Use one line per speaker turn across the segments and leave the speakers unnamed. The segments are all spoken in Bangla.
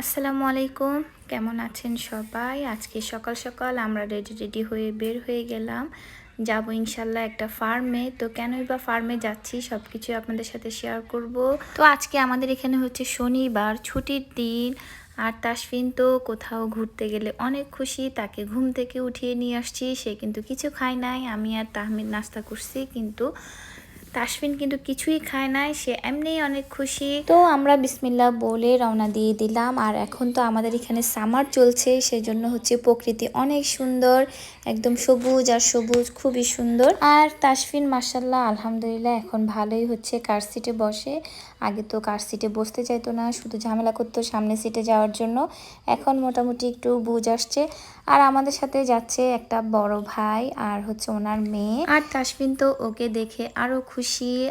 আসসালামু আলাইকুম। কেমন আছেন সবাই? আজকে সকাল সকাল আমরা রেডি রেডি হয়ে বের হয়ে গেলাম। যাব ইনশাল্লাহ একটা ফার্মে তো কেনই বা ফার্মে যাচ্ছি সব কিছু আপনাদের সাথে শেয়ার করব। তো আজকে আমাদের এখানে হচ্ছে শনিবার, ছুটির দিন। আর তাসফিন তো কোথাও ঘুরতে গেলে অনেক খুশি। তাকে ঘুম থেকে উঠিয়ে নিয়ে আসছি। সে কিন্তু কিছু খায় নাই। আমি আর তাহমিদ নাস্তা করছি। কিন্তু তাসফিন কিন্তু কিছুই খায় নাই সে এমনিই অনেক খুশি। তো আমরা বিসমিল্লা বলে রওনা দিয়ে দিলাম আর এখন তো আমাদের এখানে সামার চলছে সেজন্য হচ্ছে প্রকৃতি অনেক সুন্দর একদম সবুজ আর সবুজ খুবই সুন্দর। আর তাসফিন মাসাল্লাহ আলহামদুলিল্লাহ এখন ভালোই হচ্ছে কার সিটে বসে। আগে তো কার সিটে বসতে চাইতো না শুধু ঝামেলা করতো সামনে সিটে যাওয়ার জন্য। এখন মোটামুটি একটু বুঝ আসছে। আর আমাদের সাথে যাচ্ছে একটা বড় ভাই আর হচ্ছে ওনার মেয়ে। আর তাসফিন তো ওকে দেখে আরও খুশি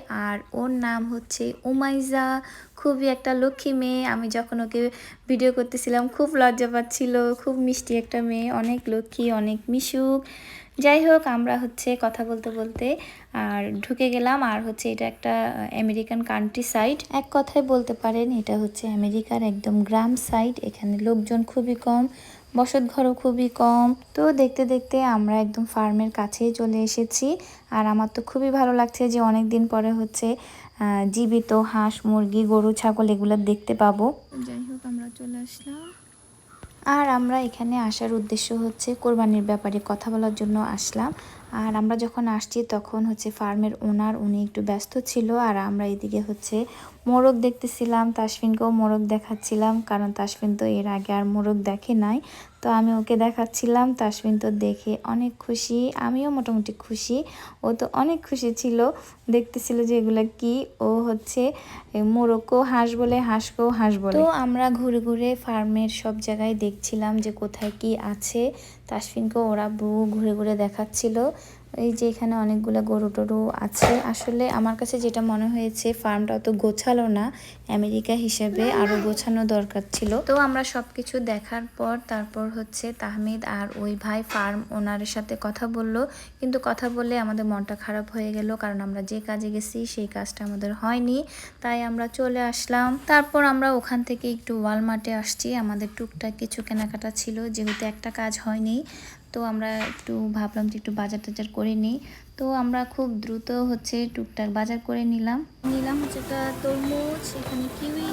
আর ওর নাম হচ্ছে উমাইজা। খুবই একটা লক্ষ্মী মেয়ে। আমি যখন ওকে ভিডিও করতেছিলাম, খুব লজ্জা পাচ্ছিল। খুব মিষ্টি একটা মেয়ে। অনেক লক্ষ্মী, অনেক মিশুক। যাই হোক, আমরা হচ্ছে কথা বলতে বলতে আর ঢুকে গেলাম। আর হচ্ছে এটা একটা আমেরিকান কান্ট্রি সাইড এক কথায় বলতে পারেন, এটা হচ্ছে আমেরিকার একদম গ্রাম সাইড এখানে লোকজন খুবই কম। বসত ঘরও খুবই কম। তো দেখতে দেখতে আমরা একদম ফার্মের কাছেই চলে এসেছি। আর আমার তো খুবই ভালো লাগছে যে অনেক দিন পরে হচ্ছে জীবিত হাঁস, মুরগি, গরু, ছাগল এগুলো দেখতে পাবো। যাই হোক, আমরা চলে আসলাম। আর আমরা এখানে আসার উদ্দেশ্য হচ্ছে কোরবানির ব্যাপারে কথা বলার জন্য আসলাম। আর আমরা যখন আসছি তখন হচ্ছে ফার্মের ওনার উনি একটু ব্যস্ত ছিল আর আমরা এদিকে হচ্ছে মোরগ দেখতেছিলাম, তাসফিনকেও মোরগ দেখাচ্ছিলাম কারণ তাসফিন তো এর আগে আর মোরগ দেখে নাই। তো আমি ওকে দেখাচ্ছিলাম, তাসফিন তো দেখে অনেক খুশি, আমিও মোটামুটি খুশি। ও তো অনেক খুশি ছিল, দেখতেছিল যে এগুলো কি, ও হচ্ছে মোরগকেও হাঁস বলে, হাঁসকেও হাঁস বলে। তো আমরা ঘুরে ঘুরে ফার্মের সব জায়গায় দেখছিলাম যে কোথায় কি আছে, তাসফিনকেও ওরা বউ ঘুরে ঘুরে দেখাচ্ছিল। এই যে এখানে অনেকগুলো গরু টরু আছে। আসলে আমার কাছে যেটা মনে হয়েছে ফার্মটা অত গোছালো না। আমেরিকা হিসেবে আরও গোছানো দরকার ছিল। তো আমরা সব কিছু দেখার পর তারপর হচ্ছে তাহমিদ আর ওই ভাই ফার্ম ওনারের সাথে কথা বলল। কিন্তু কথা বলে আমাদের মনটা খারাপ হয়ে গেল, কারণ আমরা যে কাজে গেছি সেই কাজটা আমাদের হয়নি। তাই আমরা চলে আসলাম। তারপর আমরা ওখান থেকে একটু ওয়ালমার্টে আসছি। আমাদের টুকটাক কিছু কেনাকাটা ছিল, যেহেতু একটা কাজ হয়নি। তো আমরা একটু ভাবলাম যে একটু বাজার টাজার করে নিই। তো আমরা খুব দ্রুত হচ্ছে টুকটাক বাজার করে নিলাম। নিলাম হচ্ছে একটা তরমুজ এখানে কিউই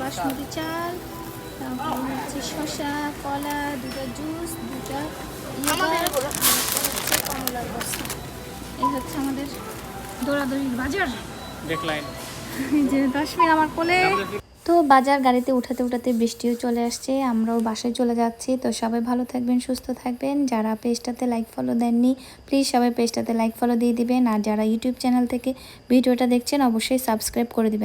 বাসমতি চাল তারপর হচ্ছে শসা কলা দুটা জুস দুটা কমলার বস্তা এই হচ্ছে আমাদের দৌড়াদৌড়ির বাজার।
দেখলাম
যে দশ মিনিট আমার কোলে। তো বাজার গাড়িতে উঠাতে উঠাতে বৃষ্টিও চলে আসছে, আমরাও বাসায় চলে যাচ্ছি। তো সবাই ভালো থাকবেন, সুস্থ থাকবেন। যারা পেজটাতে লাইক ফলো দেননি প্লিজ সবাই পেজটাতে লাইক ফলো দিয়ে দিবেন। আর যারা ইউটিউব চ্যানেল থেকে ভিডিওটা দেখছেন, অবশ্যই সাবস্ক্রাইব করে দিবেন।